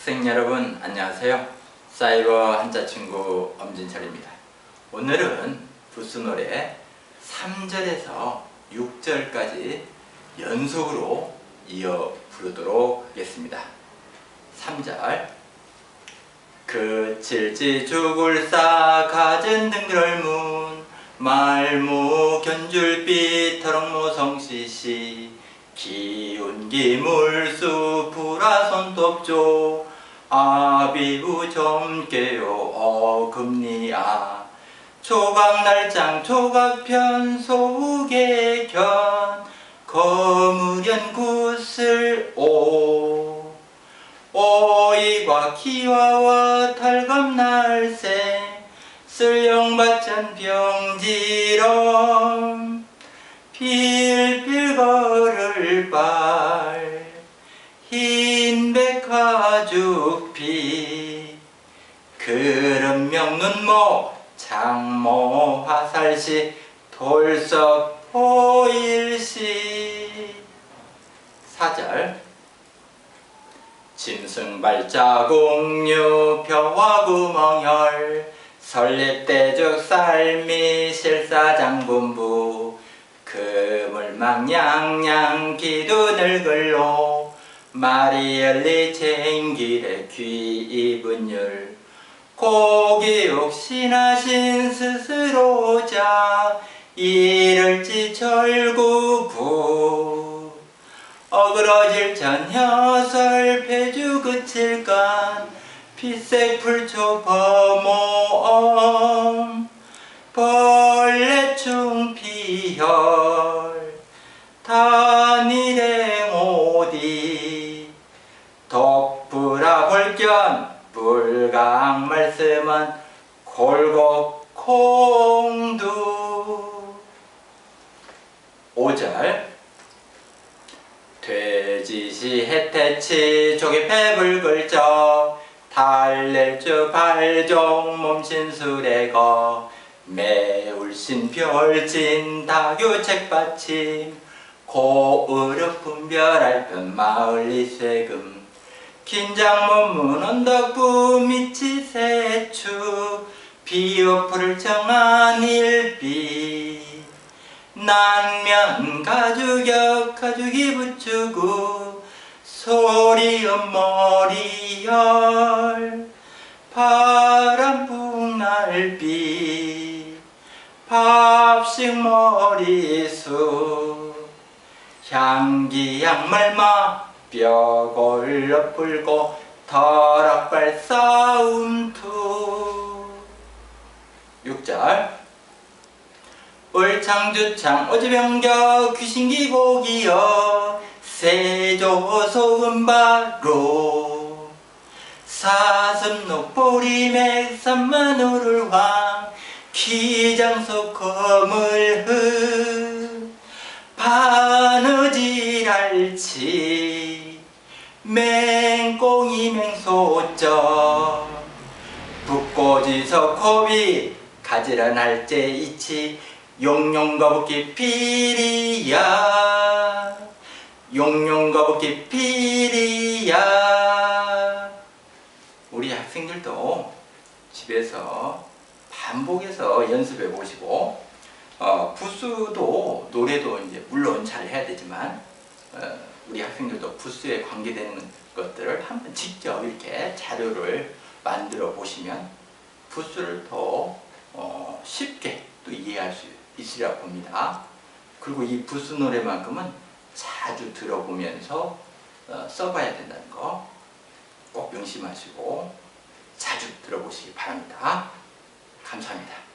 학생 여러분 안녕하세요. 사이버 한자 친구 엄진철입니다. 오늘은 부스 노래 3절에서 6절까지 연속으로 이어 부르도록 하겠습니다. 3절 그칠지 죽을 싸 가진 등글문 말무 견줄빛 터럭모 성시시 기운기 물수 불화 손톱조 아비우 점께요 어금니아. 조각날장 조각편 소개견 거무련 구슬 오. 오이과 기와와 탈감날새 쓸용받찬 병지럼 필필 걸을 발 흰백화죽비 그름 명눈 모 장모 화살시 돌석 포일시. 사절. 짐승발자공유 벼화구멍혈 설립대죽 삶이 실사장군부. 그물망냥냥 기두늘글로 마리엘리 챙기래 귀 입은 율 고기 욕 신하신 스스로자 이를지 절구부. 어그러질 전 혀설 폐주 그칠간 피색 풀초 범모엄 벌레충 피혈. 단일행 오디 덕불아 골견 말씀은 골곡 콩두. 5절. 돼지시 해태치 조개 패불 글적 달랠주 발종 몸신수레거. 매울신 별진 다교 책받침. 고으르 분별할 편 마을 이쇠금 긴장문문 언덕부 밑이 세추 비오풀을 정한 일비. 난면 가죽 역 가죽이 붙이고 소리음 머리열 바람 북날비. 밥식 머리수 향기 양말마 뼈골 불고 터락발 싸움투 6절. 울창주창 오지병겨 귀신기 고기여 세조 소금바로. 사슴 녹보리 맥산마누를 황 기장속 거물흐 바느질할치 맹꽁이 맹소쩍 북고지서 코비 가지런 할제 이치 용용거북기 피리야. 용용거북기 피리야. 우리 학생들도 집에서 반복해서 연습해 보시고 어, 부스도 노래도 이제 물론 잘 해야 되지만 어, 우리 학생들도 부스에 관계되는 것들을 한번 직접 이렇게 자료를 만들어 보시면 부스를 더 어, 쉽게 또 이해할 수 있으리라 봅니다. 그리고 이 부스 노래만큼은 자주 들어보면서 어, 써봐야 된다는 거 꼭 명심하시고 자주 들어보시기 바랍니다. 감사합니다.